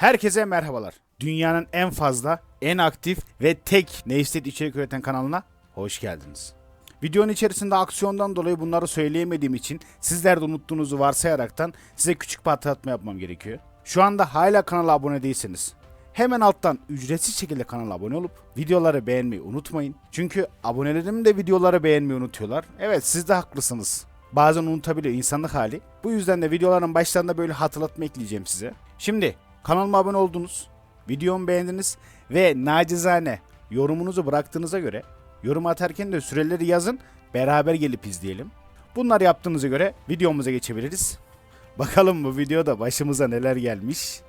Herkese merhabalar. Dünyanın en fazla, en aktif ve tek Neystead içerik üreten kanalına hoş geldiniz. Videonun içerisinde aksiyondan dolayı bunları söyleyemediğim için sizler de unuttuğunuzu varsayaraktan size küçük bir hatırlatma yapmam gerekiyor. Şu anda hala kanala abone değilseniz hemen alttan ücretsiz şekilde kanala abone olup videoları beğenmeyi unutmayın. Çünkü abonelerim de videoları beğenmeyi unutuyorlar. Evet siz de haklısınız. Bazen unutabiliyor insanlık hali. Bu yüzden de videoların başlarında böyle hatırlatma ekleyeceğim size. Şimdi kanalıma abone oldunuz, videomu beğendiniz ve nacizane yorumunuzu bıraktığınıza göre yorum atarken de süreleri yazın beraber gelip izleyelim. Bunları yaptığınıza göre videomuza geçebiliriz. Bakalım bu videoda başımıza neler gelmiş.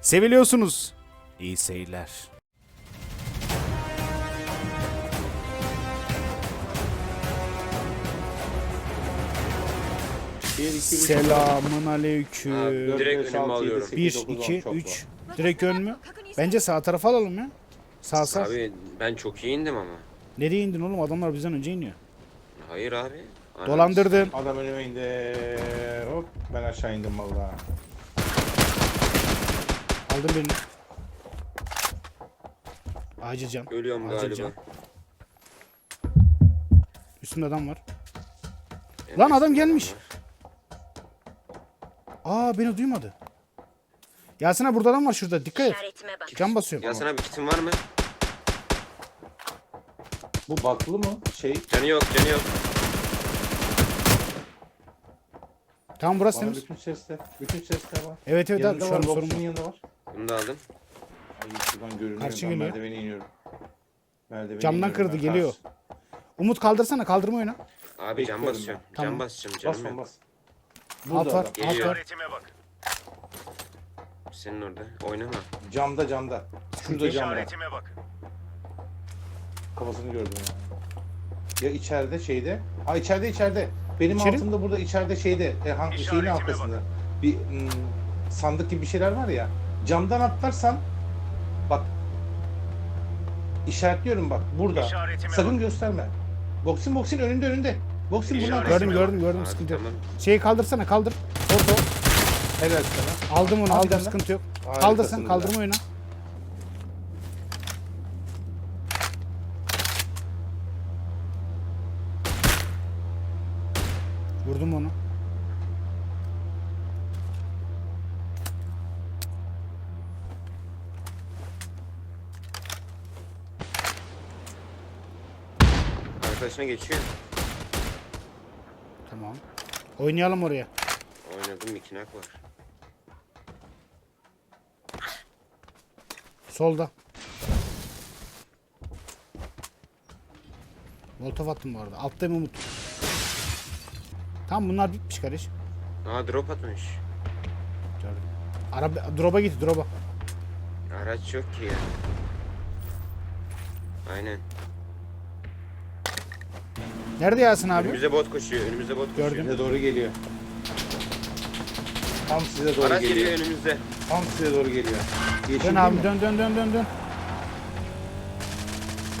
Seviliyorsunuz. İyi seyirler. Selamun aleyküm. Dört, Direkt yedi, alıyorum. sekiz, 1, dokuz, on 2, çok 3. var. Direkt ön mü? Bence sağ tarafa alalım ya. Sağ sağ. Abi ben çok iyi indim ama. Nereye indin oğlum? Adamlar bizden önce iniyor. Hayır abi. Anam- Dolandırdın. Adam önüme indi. Hop ben aşağı indim valla. Aldın birini. Acil can. Ölüyorum Acil galiba. can. Üstümde adam var. Evet, Lan adam gelmiş. var. Aa beni duymadı. Yasin abi burada adam var şurada. Dikkat et. İşaretime bak. Can basıyorum. Ya sana bir kitin var mı? Bu baklı mı? Şey. Canı yok, canı yok. Tamam burası Bana temiz. bütün sesler. Bütün sesler var. Evet evet abi yanında şu an var. sorun Box'un bu. yanında var. Bunu da aldım. Ay şuradan görünüyor. Karşı ben geliyor. merdivene iniyorum. Merdivene Camdan iniyorum kırdı ben, geliyor. karşı. Umut kaldırsana kaldırma oyna. Abi can Bekliyorum basacağım. ben. Tamam. Can basacağım Bas canım lan yok. bas. Burada var adam. alt Geliyor. var. Senin orada. Oynama. Camda camda. Şurada camda. bak. Kafasını gördüm ya. Ya içeride şeyde. Ha içeride içeride. Benim İçeri? altımda burada içeride şeyde. E, hangi şeyin İşaretime arkasında. Bir hmm, sandık gibi bir şeyler var ya. Camdan atlarsan bak işaretliyorum bak burada. İşaretime Sakın bak. gösterme. Boksin boksin önünde önünde. Boksin bunun. Gördüm gördüm gördüm Abi, sıkıntı yok. tamam. Şeyi kaldırsana kaldır. Orada. Helal sana. Aldım onu aldım sıkıntı yok. Harikasın Kaldır sen ya. kaldırma oyna. Vurdum onu. Arkadaşına geçiyor. Tamam. Oynayalım oraya. Oynadım iki nak var. Solda. Molotov attım bu arada. Alttayım Umut. Tamam bunlar bitmiş kardeş. Aa drop atmış. Gördüm. Araba, drop'a git drop'a. Araç yok ki ya. Aynen. Nerede Yasin abi? Önümüze bot koşuyor. Önümüze bot koşuyor. Gördüm. Size doğru geliyor. Tam size doğru Araç geliyor. geliyor önümüzde. Tam size doğru geliyor. Yeşil Dön abi dön dön dön dön dön.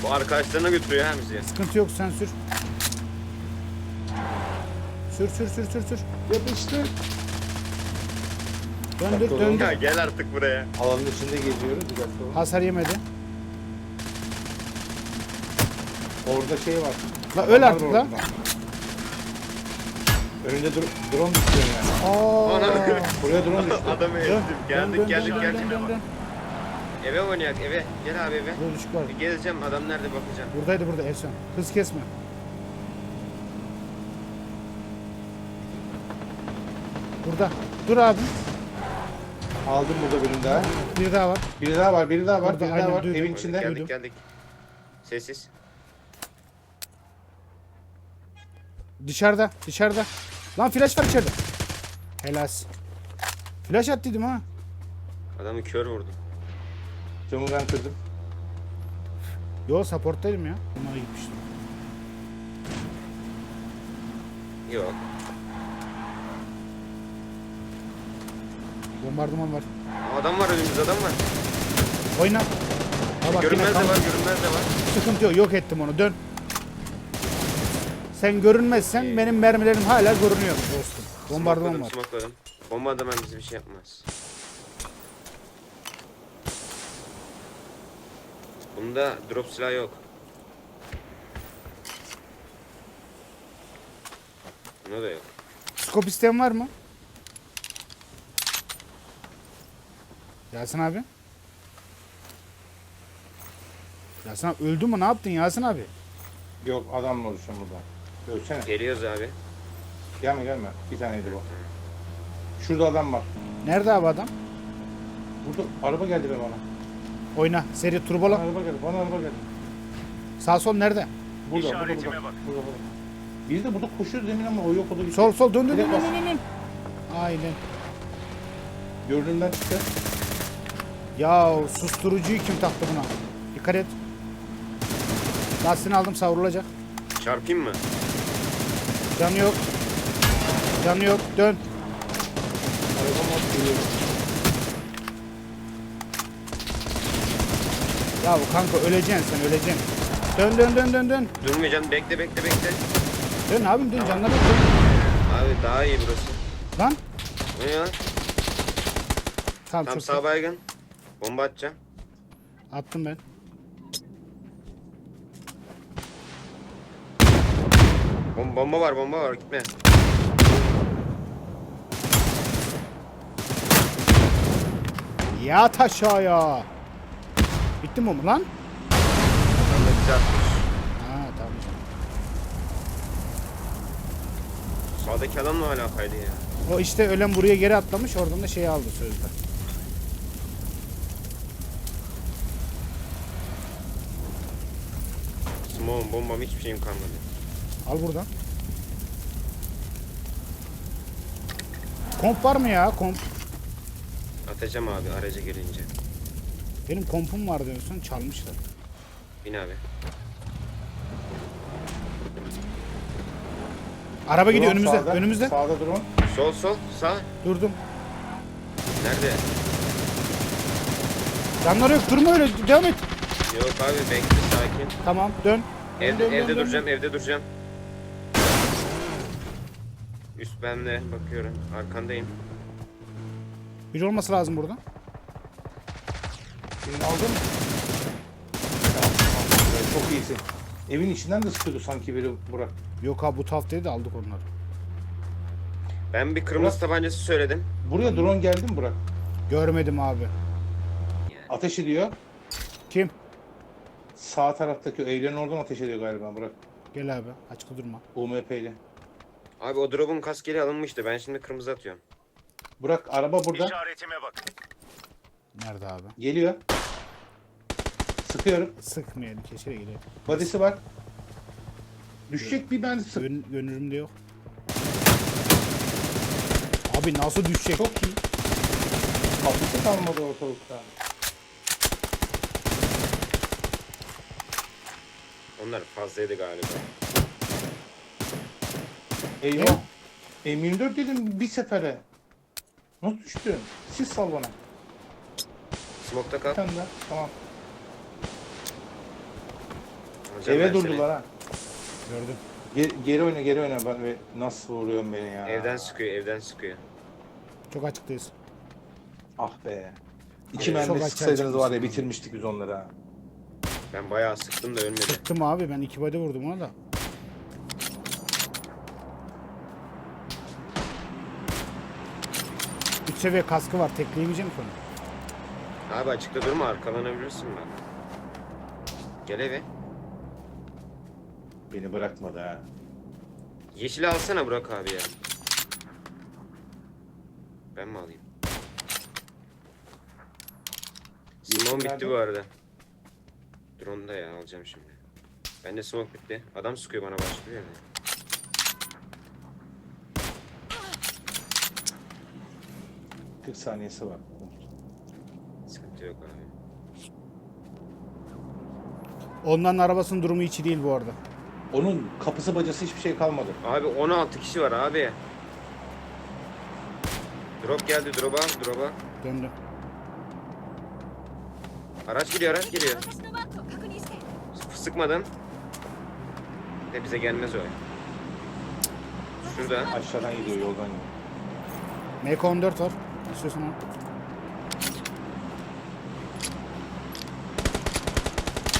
Bu arkadaşlarına götürüyor ha bizi. Sıkıntı yok sen sür. Sür sür sür sür sür. Yapıştır. Döndür Bak, döndür. Ya gel artık buraya. Alanın içinde geziyoruz. Bir dakika. Hasar yemedi. Orada şey var. La öl artık la. Önünde dur- drone düştü yani. Aa. Buraya drone düştü. Adamı ezdim. Geldik geldik dön, dön. Eve oynayak eve. Gel abi eve. Dur düşük var. Bir gezeceğim adam nerede bakacağım. Buradaydı burada Ersan. Hız kesme. Burada. Dur abi. Aldım burada birini daha. Bir daha var. Biri daha var, biri daha var, Orada, biri aynen, daha var. duydum. Evin içinde. Geldik Duydum. geldik. Sessiz. Dışarıda. Dışarıda. Lan flash var içeride. Helas. Flash attıydım ha. Adamı kör vurdum. Camı ben kırdım. Yo supporttaydım ya. Bunlara gitmiştim. Yok. Bombardıman var. Adam var önümüzde adam var. Oyna. Ha bak yine görünmez de kal- var görünmez de var. Sıkıntı yok. Yok ettim onu. Dön. Sen görünmezsen benim mermilerim hala görünüyor dostum. Bombardıman var. Smokladım. Bomba da bize bir şey yapmaz. Bunda drop silah yok. Bunda da yok. Skop isteyen var mı? Yasin abi. Yasin abi öldü mü? Ne yaptın Yasin abi? Yok adamla uğraşıyorum burada. Ölsene. Geliyoruz abi. Gelme gelme. Bir taneydi bu. Şurada adam var. Nerede abi adam? Burada araba geldi be bana. Oyna. Seri Bana araba geldi. Bana araba geldi. Sağ sol nerede? Burada, burada, burada. Burada, burada. Biri de burada koşuyor demin ama o yok o da gitti. Sol sol dön dön dön dön dön, dön. Aynen. Gördüğümden çıktı. Ya susturucuyu kim taktı buna? Dikkat et. Lastiğini aldım savrulacak. Çarpayım mı? Canı yok. Canı yok. Dön. Araba mod geliyor. Ya bu kanka öleceksin sen öleceksin. Dön dön dön dön dön. Durmayacaksın. Bekle bekle bekle. Dön abim dön canları yok. Dön. Abi daha iyi burası. Lan. Ne ya? Tamam Tam çok sağ baygın. Bomba atacağım. attım ben. Bom bomba var bomba var gitme. Yat aşağıya. Bitti mi bu lan? Adam da bizi atmış. Ha tamam. Sağdaki adamla alakaydı ya. O işte ölen buraya geri atlamış oradan da şeyi aldı sözde. Smoke'um bombam hiçbir şeyim kalmadı. Al buradan. Komp var mı ya komp? Atacağım abi araca gelince. Benim kompum var diyorsun çalmışlar. Bin abi. Araba gidiyor Drone önümüzde sağda. önümüzde. Sağda drone. Sol sol sağ. Durdum. Nerede? Canları yok durma öyle devam et. Yok abi bekle sakin. Tamam dön. Dön, Evde, dön, dön, evde dön. duracağım evde duracağım. Üst bende bakıyorum arkandayım. Biri olması lazım burada. Birini aldın mı? Tamam, tamam. Çok iyisin. Evin içinden de sıkıyordu sanki biri Burak. Yok abi bu taftayı da aldık onları. Ben bir kırmızı Burak- tabancası söyledim. Buraya drone geldi mi Burak? Görmedim abi. Ateş ediyor. Kim? Sağ taraftaki o evlerin oradan ateş ediyor galiba Burak. Gel abi açıkta durma. UMP ile. Abi o drop'un kaskeli alınmıştı. Ben şimdi kırmızı atıyorum. Burak araba burada. İşaretime bak. Nerede abi? Geliyor. Sıkıyorum. Sıkmayalım keşke gidelim. Badisi var. Düşecek bir ben sık. Gön gönlümde yok. Abi nasıl düşecek? Çok iyi. Kapısı kalmadı ortalıkta. Onlar fazlaydı galiba. Eyvah. M24 dedim bir sefere. Nasıl düştün? Siz sal bana. Smoke'ta kal. tane daha. Tamam. Alacağım Eve ben seni. durdular ha. Gördüm. Ge- geri oyna geri oyna. Ben ve nasıl vuruyorsun beni ya. Evden sıkıyor evden sıkıyor. Çok açıktayız. Ah be. İki çok mermi açığa sıksaydınız var ya çıkmışsın. bitirmiştik biz onları ha. Ben bayağı sıktım da ölmedi. Sıktım abi ben iki body vurdum ona da. Üç seviye kaskı var tekleyemeyeceğim ki onu. Abi açıkta durma arkalanabilirsin bak. Gel eve. Beni bırakmadı ha. Yeşili alsana Burak abi ya. Ben mi alayım? Smoke bitti nerede? bu arada. Drone da ya alacağım şimdi. Bende smoke bitti. Adam sıkıyor bana başka bir yerde. Cık, 40 saniyesi var. Sıkıntı yok abi. Onların arabasının durumu hiç değil bu arada. Onun kapısı bacası hiçbir şey kalmadı. Abi 16 kişi var abi. Drop geldi drop'a drop'a. Döndü. Araç geliyor araç geliyor. Sıkmadan. De bize gelmez o. Şurada. Aşağıdan gidiyor yoldan gidiyor. Mek 14 var. İstiyorsan.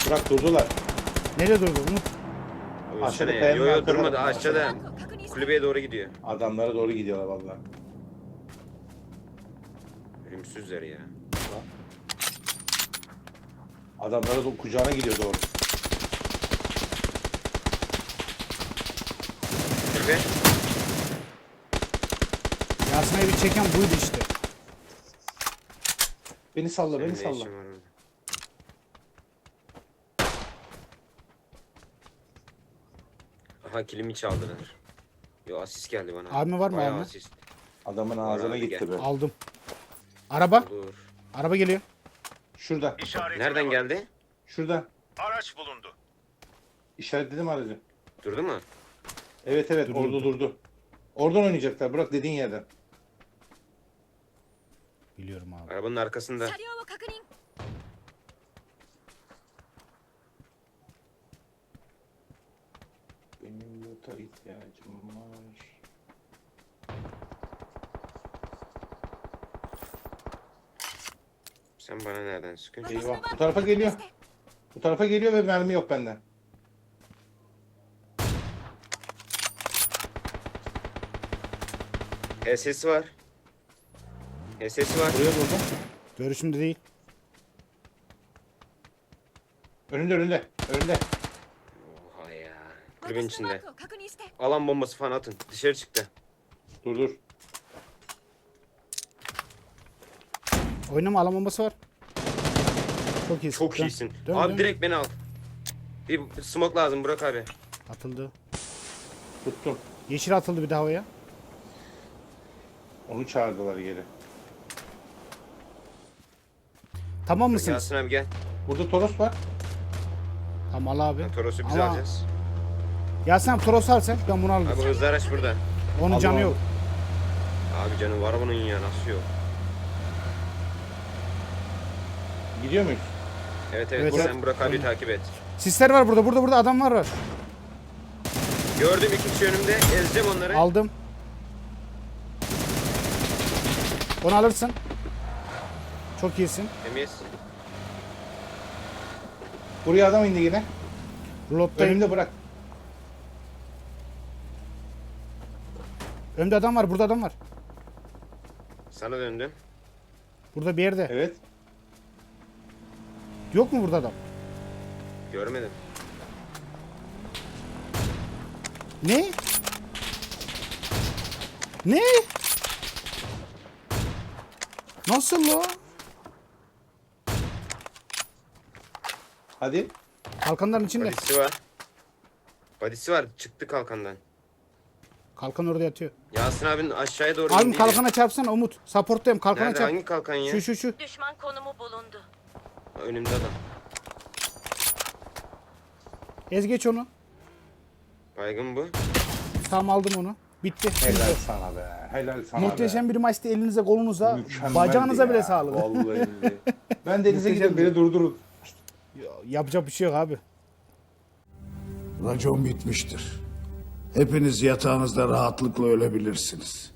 Bırak durdular. Nerede durdu Umut? Aşağıda kayanın Yo yo arka durmadı aşağıda. Kulübeye doğru gidiyor. Adamlara doğru gidiyorlar vallahi. Ölümsüzler ya. Adamlara doğru kucağına gidiyor doğru. Kulübe. Yasin abi çeken buydu işte. Beni salla Senin beni ne salla. işin var orada? Aha kilimi çaldılar. Yo asist geldi bana. Abime var mı Bayağı asist. Adamın ağzına abi, gitti gel. be. Aldım. Araba. Olur. Araba geliyor. Şurada. İşaretime Nereden bak. geldi? Şurada. Araç bulundu. İşaretledim aracı. Durdu mu? Evet evet Duruyor. orada durdu. Oradan oynayacaklar. Bırak dediğin yerden. Biliyorum abi. Arabanın arkasında. 車両を確認 Benim loot'a ihtiyacım var. Sen bana nereden sıkıyorsun? Eyvah. Bu tarafa geliyor. Bu tarafa geliyor ve mermi yok bende. HS'si var. SS var. Vuruyor burada. Görüşümde değil. Önünde önünde. Önünde. Oha ya. Kulübün içinde. Alan bombası falan atın. Dışarı çıktı. Dur dur. Oynama alan bombası var. Çok iyisin. Çok iyisin. Dön, abi dön. direkt beni al. Bir smoke lazım Burak abi. Atıldı. Tuttum. Yeşil atıldı bir daha havaya. Onu çağırdılar geri. Tamam mısınız? Yasin abi gel. Burada Toros var. Tamam al abi. Toros'u biz Ama- alacağız. Yasin abi Toros al sen. Ben bunu Abi alırım. hızlı araç burada. Onun Al canı abi. yok. Abi canım var bunun ya nasıl yok? Gidiyor muyuz? Evet evet, Evet, sen evet. Burak abi takip et. Sisler var burada. Burada burada adamlar var. Gördüm iki kişi önümde ezeceğim onları. Aldım. Onu alırsın. Çok iyisin. Temiz. Buraya adam indi yine. Reload'dayım. Önümde bırak. Önümde adam var. Burada adam var. Sana döndüm. Burada bir yerde. Evet. Yok mu burada adam? Görmedim. Ne? Ne? Nasıl o? Hadi. Kalkanların içinde. Badisi var. Badisi var. Çıktı kalkandan. Kalkan orada yatıyor. Yasin abinin aşağıya doğru Abim kalkana çarpsana Umut. Supporttayım kalkana Nerede? çarp. Hangi kalkan ya? Şu şu şu. düşman konumu bulundu. Önümde adam. Ez geç onu. Baygın bu. Tamam aldım onu. Bitti. Helal sana be. Helal sana Muhteşem be. bir maçtı. Elinize, kolunuza, Mükemmeldi bacağınıza ya. bile sağlık. Vallahi billahi. ben denize gidip beni durdurun. Yapacak bir şey yok abi. Racon bitmiştir. Hepiniz yatağınızda rahatlıkla ölebilirsiniz.